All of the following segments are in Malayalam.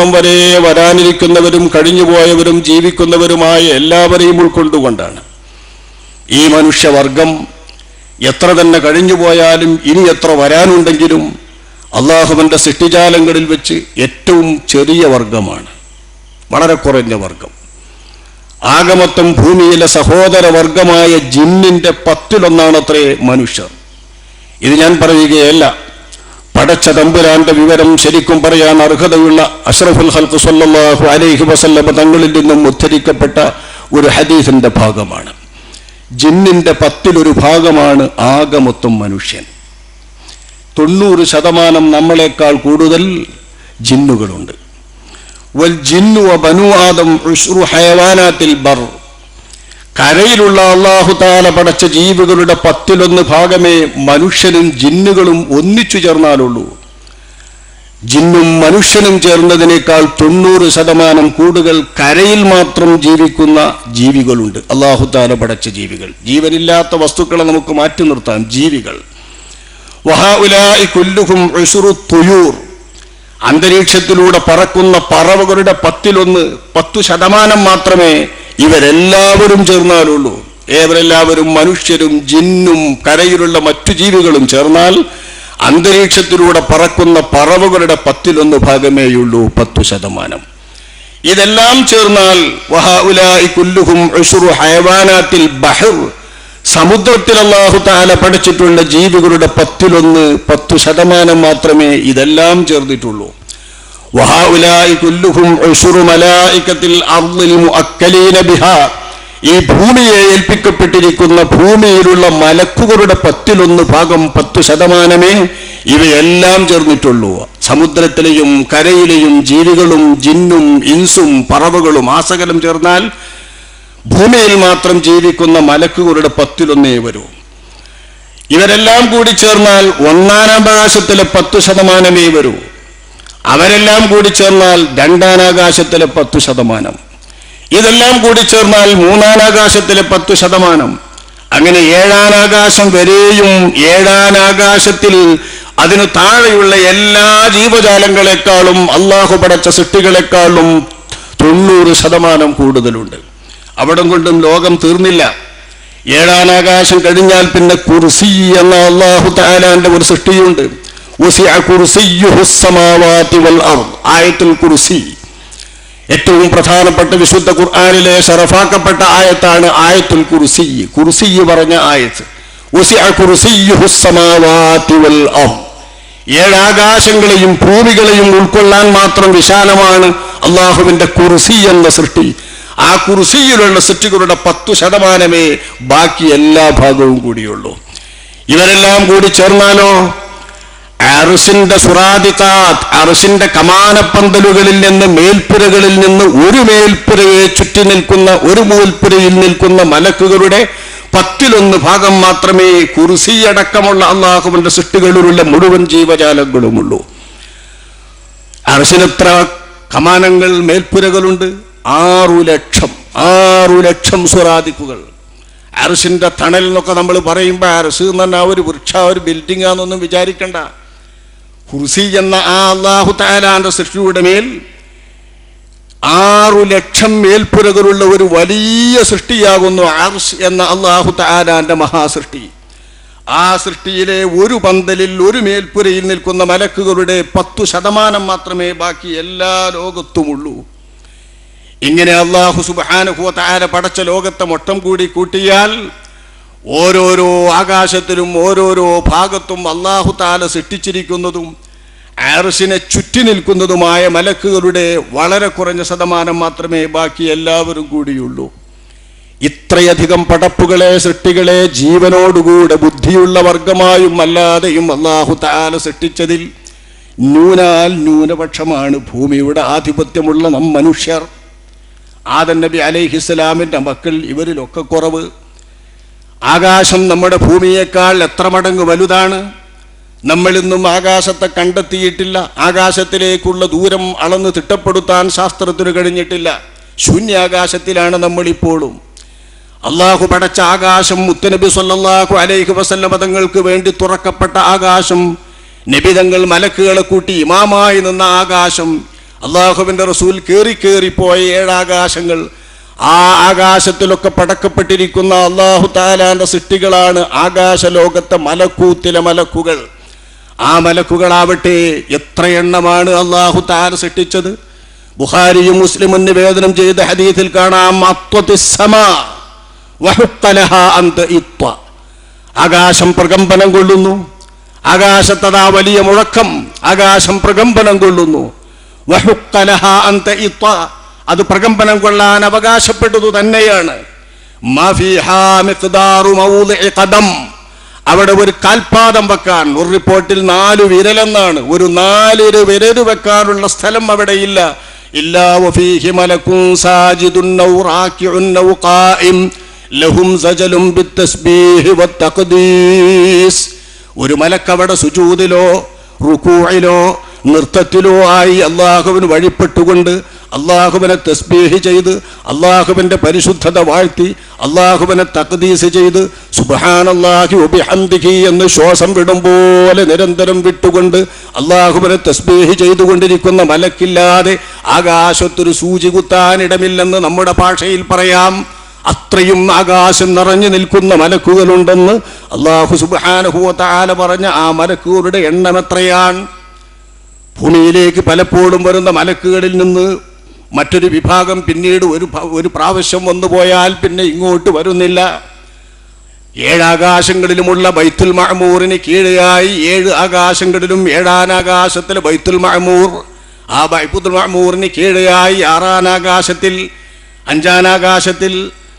വരെ വരാനിരിക്കുന്നവരും കഴിഞ്ഞുപോയവരും ജീവിക്കുന്നവരുമായ എല്ലാവരെയും ഉൾക്കൊണ്ടുകൊണ്ടാണ്. ഈ മനുഷ്യവർഗം എത്ര തന്നെ കഴിഞ്ഞുപോയാലും ഇനി എത്ര വരാനുണ്ടെങ്കിലും അള്ളാഹുവിന്റെ സൃഷ്ടിജാലങ്ങളിൽ വെച്ച് ഏറ്റവും ചെറിയ വർഗമാണ്. വളരെ കുറഞ്ഞ വർഗം. ആഗമത്തം ഭൂമിയിലെ സഹോദര വർഗമായ ജിന്നിന്റെ പത്തിലൊന്നാണത്രേ മനുഷ്യർ. ഇത് ഞാൻ പറയുകയല്ല. പടച്ച തമ്പുരാന്റെ വിവരം ശരിക്കും പറയാൻ അർഹതയുള്ള അഷ്റഫുൽ ഹൽക്ക് സല്ലാഹു അലൈഹി വസല്ലമ തങ്ങളിൽ നിന്നും ഉദ്ധരിക്കപ്പെട്ട ഒരു ഹദീസിന്റെ ഭാഗമാണ്. ജിന്നിന്റെ പത്തിലൊരു ഭാഗമാണ് ആകമൊത്തം മനുഷ്യൻ. തൊണ്ണൂറ് ശതമാനം നമ്മളെക്കാൾ കൂടുതൽ ജിന്നുകളുണ്ട്. വൽ ജിന്നു ബനു ആദം ഹയവാനാത്തിൽ ബർ. കരയിലുള്ള അള്ളാഹുതാല പടച്ച ജീവികളുടെ പത്തിലൊന്ന് ഭാഗമേ മനുഷ്യനും ജിന്നുകളും ഒന്നിച്ചു ചേർന്നാലുള്ളൂ. ജിന്നും മനുഷ്യനും ചേർന്നതിനേക്കാൾ തൊണ്ണൂറ് ശതമാനം കൂടുതൽ കരയിൽ മാത്രം ജീവിക്കുന്ന ജീവികളുണ്ട്. അള്ളാഹു താല പടച്ച ജീവികൾ. ജീവനില്ലാത്ത വസ്തുക്കളെ നമുക്ക് മാറ്റി നിർത്താം. ജീവികൾ. അന്തരീക്ഷത്തിലൂടെ പറക്കുന്ന പറവകളുടെ പത്തിലൊന്ന് പത്തു ശതമാനം മാത്രമേ ഇവരെല്ലാവരും ചേർന്നാലുള്ളൂ. ഏവരെല്ലാവരും മനുഷ്യരും ജിന്നും കരയിലുള്ള മറ്റു ജീവികളും ചേർന്നാൽ അന്തരീക്ഷത്തിലൂടെ പറക്കുന്ന പറവുകളുടെ പത്തിലൊന്ന് ഭാഗമേയുള്ളൂ പത്തു ശതമാനം. ഇതെല്ലാം ചേർന്നാൽ ഹയവാനാത്തിൽ ബഹർ സമുദ്രത്തിൽ അള്ളാഹു താല പഠിച്ചിട്ടുള്ള ജീവികളുടെ പത്തിലൊന്ന് പത്തു ശതമാനം മാത്രമേ ഇതെല്ലാം ചേർന്നിട്ടുള്ളൂ. മുഅക്കലീന ബിഹാ. ഈ ഭൂമിയെ ഏൽപ്പിക്കപ്പെട്ടിരിക്കുന്ന ഭൂമിയിലുള്ള മലക്കുകളുടെ പത്തിലൊന്ന് ഭാഗം പത്തു ശതമാനമേ ഇവയെല്ലാം ചേർന്നിട്ടുള്ളൂ. സമുദ്രത്തിലെയും കരയിലെയും ജീവികളും ജിന്നും ഇൻസും പറവുകളും ആസകലം ചേർന്നാൽ ഭൂമിയിൽ മാത്രം ജീവിക്കുന്ന മലക്കുകളുടെ പത്തിലൊന്നേ വരൂ. ഇവരെല്ലാം കൂടി ചേർന്നാൽ ഒന്നാനാകാശത്തിലെ പത്തു ശതമാനമേ വരൂ. അവരെല്ലാം കൂടി ചേർന്നാൽ രണ്ടാനാകാശത്തിലെ പത്തു ശതമാനം. ഇതെല്ലാം കൂടി ചേർന്നാൽ മൂന്നാനാകാശത്തിലെ പത്തു ശതമാനം. അങ്ങനെ ഏഴാനാകാശം വരെയും ഏഴാനാകാശത്തിൽ അതിനു താഴെയുള്ള എല്ലാ ജീവജാലങ്ങളെക്കാളും അള്ളാഹു പടച്ച സൃഷ്ടികളെക്കാളും തൊണ്ണൂറ് ശതമാനം കൂടുതലുണ്ട്. അവിടം കൊണ്ടും ലോകം തീർന്നില്ല. ഏഴാനാകാശം കഴിഞ്ഞാൽ പിന്നെ കുർസി എന്ന അള്ളാഹു താലാന്റെ ഒരു സൃഷ്ടിയുണ്ട്. ആയത്തുൽ ഏറ്റവും പ്രധാനപ്പെട്ട വിശുദ്ധ ഖുർആാനിലെ ഷറഫാക്കപ്പെട്ട ആയത്താണ് ആയത്തുൽ കുർസി. കുർസി പറഞ്ഞ ആയത്ത്. ഏഴാകാശങ്ങളെയും ഭൂമികളെയും ഉൾക്കൊള്ളാൻ മാത്രം വിശാലമാണ് അള്ളാഹുവിന്റെ കുർസി എന്ന സൃഷ്ടി. ആ കുർസിയിലുള്ള സൃഷ്ടികളുടെ പത്തു ശതമാനമേ ബാക്കി എല്ലാ ഭാഗവും കൂടിയുള്ളൂ. ഇവരെല്ലാം കൂടി ചേർന്നാലോ? അറുസിന്റെ സുറാദിക്കാത്ത് അറുസിന്റെ കമാനപ്പന്തലുകളിൽ നിന്ന് മേൽപ്പുരകളിൽ നിന്ന് ഒരു മേൽപ്പുരയെ ചുറ്റി നിൽക്കുന്ന ഒരു മേൽപ്പുരയിൽ നിൽക്കുന്ന മലക്കുകളുടെ പത്തിലൊന്ന് ഭാഗം മാത്രമേ കുർസിയടക്കമുള്ള അള്ളാഹുവിന്റെ സൃഷ്ടികളിലുള്ള മുഴുവൻ ജീവജാലങ്ങളുമുള്ളൂ. അർശിനെത്ര കമാനങ്ങൾ മേൽപ്പുരകളുണ്ട്? ആറു ലക്ഷം ആറു ലക്ഷം സുറാദിക്കുകൾ. അർഷിന്റെ തണൽ എന്നൊക്കെ നമ്മൾ പറയുമ്പോൾ അർസ് എന്ന് പറഞ്ഞാൽ ഒരു വൃക്ഷ ഒരു ബിൽഡിംഗ് ആണെന്നൊന്നും വിചാരിക്കണ്ട. കുർസി എന്ന ആ അള്ളാഹു താലാന്റെ സൃഷ്ടിയുടെ മേൽ ആറു ലക്ഷം മേൽപ്പുരകളുള്ള ഒരു വലിയ സൃഷ്ടിയാകുന്നു ആർസ് എന്ന അള്ളാഹു താലാന്റെ മഹാസൃഷ്ടി. ആ സൃഷ്ടിയിലെ ഒരു പന്തലിൽ ഒരു മേൽപ്പുരയിൽ നിൽക്കുന്ന മലക്കുകളുടെ പത്തു ശതമാനം മാത്രമേ ബാക്കി എല്ലാ ലോകത്തുമുള്ളൂ. ഇങ്ങനെ അള്ളാഹു സുബാനുഭവ താര പടച്ച ലോകത്തെ മൊട്ടം കൂടി കൂട്ടിയാൽ ഓരോരോ ആകാശത്തിലും ഓരോരോ ഭാഗത്തും അള്ളാഹു താല സൃഷ്ടിച്ചിരിക്കുന്നതും ആർസിനെ ചുറ്റി നിൽക്കുന്നതുമായ മലക്കുകളുടെ വളരെ കുറഞ്ഞ ശതമാനം മാത്രമേ ബാക്കി എല്ലാവരും കൂടിയുള്ളൂ. ഇത്രയധികം പടപ്പുകളെ സൃഷ്ടികളെ ജീവനോടുകൂടെ ബുദ്ധിയുള്ള വർഗമായും അല്ലാതെയും അള്ളാഹു താല സൃഷ്ടിച്ചതിൽ ന്യൂനാൽ ന്യൂനപക്ഷമാണ് ഭൂമിയുടെ ആധിപത്യമുള്ള നം മനുഷ്യർ ആദൻ നബി അലൈഹിസ്സലാമിന്റെ മക്കൾ ഇവരിലൊക്കെ കുറവ്. ആകാശം നമ്മുടെ ഭൂമിയേക്കാൾ എത്ര മടങ്ങ് വലുതാണ്? നമ്മളിന്നും ആകാശത്തെ കണ്ടെത്തിയിട്ടില്ല. ആകാശത്തിലേക്കുള്ള ദൂരം അളന്ന് തിട്ടപ്പെടുത്താൻ ശാസ്ത്രത്തിന് കഴിഞ്ഞിട്ടില്ല. ശൂന്യാകാശത്തിലാണ് നമ്മളിപ്പോഴും. അള്ളാഹു പടച്ച ആകാശം മുത്തനബി സല്ലാഹു അലൈഹി വസല്ല പദങ്ങൾക്ക് വേണ്ടി തുറക്കപ്പെട്ട ആകാശം നബിതങ്ങൾ മലക്കുകളെ കൂട്ടി ഇമാമായി നിന്ന ആകാശം അള്ളാഹുവിന്റെ റസൂൽ കയറി കയറിപ്പോയ ഏഴാകാശങ്ങൾ ആ ആകാശത്തിലൊക്കെ പടക്കപ്പെട്ടിരിക്കുന്ന അള്ളാഹു താലാന്റെ സൃഷ്ടികളാണ് ആകാശ ലോകത്തെ മലക്കൂത്തിലെ മലക്കുകൾ. ആ മലക്കുകളാവട്ടെ എത്ര എണ്ണമാണ് അള്ളാഹു താല സൃഷ്ടിച്ചത്. ബുഖാരിയും മുസ്ലിമും നിവേദനം ചെയ്ത ഹദീസിൽ കാണാം വഹുത്തലഹ ആകാശം പ്രകമ്പനം കൊള്ളുന്നു. ആകാശത്തതാ വലിയ മുഴക്കം ആകാശം പ്രകമ്പനം കൊള്ളുന്നു. വഹുക്കലഹ അന്ത ഇത്വ. അത് പ്രകമ്പനം കൊള്ളാൻ അവകാശപ്പെട്ടതു തന്നെയാണ്. അവിടെ ഒരു കാൽപാദം വെക്കാൻ ഒരു റിപ്പോർട്ടിൽ നാല് വിരലെന്നാണ്. ഒരു നാലിര് വിരൽ വെക്കാനുള്ള സ്ഥലം അവിടെ വത്തഖ്ദീസ് ഒരു മലക്കവിടെ സുജൂതിലോ റുക്കൂയിലോ നൃത്തത്തിലോ ആയി അള്ളാഹുവിന് വഴിപ്പെട്ടുകൊണ്ട് അള്ളാഹുവിനെ തസ്ബീഹ് ചെയ്ത് അള്ളാഹുബന്റെ പരിശുദ്ധത വാഴ്ത്തി അള്ളാഹുബനെ തക്ദീസ് ചെയ്ത് സുബഹാനല്ലാഹി ഒബിഹന്ദിഹി എന്ന് ശ്വാസം വിടും പോലെ നിരന്തരം വിട്ടുകൊണ്ട് അള്ളാഹുബനെ തസ്ബീഹ് ചെയ്തുകൊണ്ടിരിക്കുന്ന മലക്കില്ലാതെ ആകാശത്തൊരു സൂചി കുത്താനിടമില്ലെന്ന് നമ്മുടെ ഭാഷയിൽ പറയാം. അത്രയും ആകാശം നിറഞ്ഞു നിൽക്കുന്ന മലക്കുകളുണ്ടെന്ന് അള്ളാഹു സുബാനുഹുവ പറഞ്ഞ ആ മലക്കുകളുടെ എണ്ണം എത്രയാണ്? ഭൂമിയിലേക്ക് പലപ്പോഴും വരുന്ന മലക്കുകളിൽ നിന്ന് മറ്റൊരു വിഭാഗം പിന്നീട് ഒരു ഒരു പ്രാവശ്യം വന്നുപോയാൽ പിന്നെ ഇങ്ങോട്ട് വരുന്നില്ല. ഏഴാകാശങ്ങളിലുമുള്ള ബൈത്തുൽ മഹമൂറിന് കീഴെയായി ഏഴ് ആകാശങ്ങളിലും ഏഴാനാകാശത്തിൽ ബൈത്തുൽ മഹമൂർ ആ ബൈത്തുൽ മഹമൂറിന് കീഴെയായി ആറാനാകാശത്തിൽ അഞ്ചാനാകാശത്തിൽ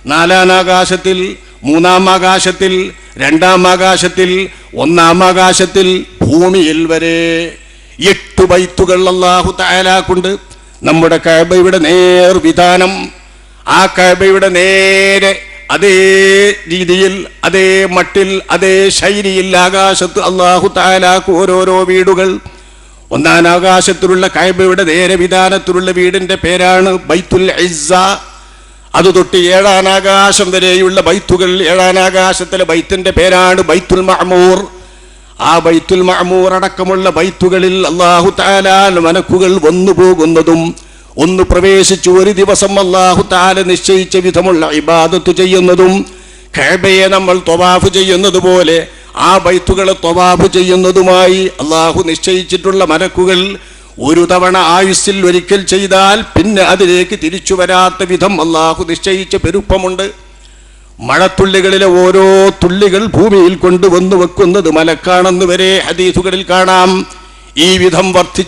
നാലാനാകാശത്തിൽ മൂന്നാം ആകാശത്തിൽ രണ്ടാം ആകാശത്തിൽ ഒന്നാം ആകാശത്തിൽ ഭൂമിയിൽ വരെ എട്ട് ബൈത്തുകൾ അള്ളാഹു താലാക്കുണ്ട് നമ്മുടെ കഅബയുടെ നേർവിധാനം ആ കഴബയുടെ നേരെ അതേ രീതിയിൽ അതേ മട്ടിൽ അതേ ശൈലിയിൽ ആകാശത്ത് അള്ളാഹു താലാക്ക് ഓരോരോ വീടുകൾ. ഒന്നാം ആകാശത്തിലുള്ള കഅബയുടെ നേരെ വിധാനത്തിലുള്ള വീടിന്റെ പേരാണ് ബൈത്തുൽ ഐസ അത് തൊട്ട് ഏഴാനാകാശം വരെയുള്ള ബൈത്തുകൾ ഏഴാനാകാശത്തിലെ ബൈത്തിന്റെ പേരാണ് ബൈത്തുൽ മഅമൂർ. ആ ബൈത്തുൽ മഅമൂർ അടക്കമുള്ള ബൈത്തുകളിൽ അള്ളാഹു താലാൽ മനക്കുകൾ വന്നു പോകുന്നതും ഒന്ന് പ്രവേശിച്ചു ഒരു ദിവസം അള്ളാഹു താല നിശ്ചയിച്ച വിധമുള്ള ഇബാദത്ത് ചെയ്യുന്നതും ഖേബയെ നമ്മൾ തൊവാഫ് ചെയ്യുന്നത് പോലെ ആ ബൈത്തുകളെ തൊവാഫ് ചെയ്യുന്നതുമായി അള്ളാഹു നിശ്ചയിച്ചിട്ടുള്ള മലക്കുകൾ ഒരു തവണ ആയുസ്സിൽ ഒരിക്കൽ ചെയ്താൽ പിന്നെ അതിലേക്ക് തിരിച്ചു വരാത്ത വിധം അള്ളാഹു നിശ്ചയിച്ച പെരുപ്പമുണ്ട്. മഴത്തുള്ളികളിലെ ഓരോ തുള്ളികൾ ഭൂമിയിൽ കൊണ്ടുവന്നു വെക്കുന്നത് മലക്കാണെന്ന് വരെ ഹദീസുകളിൽ കാണാം. ഈ വിധം വർദ്ധി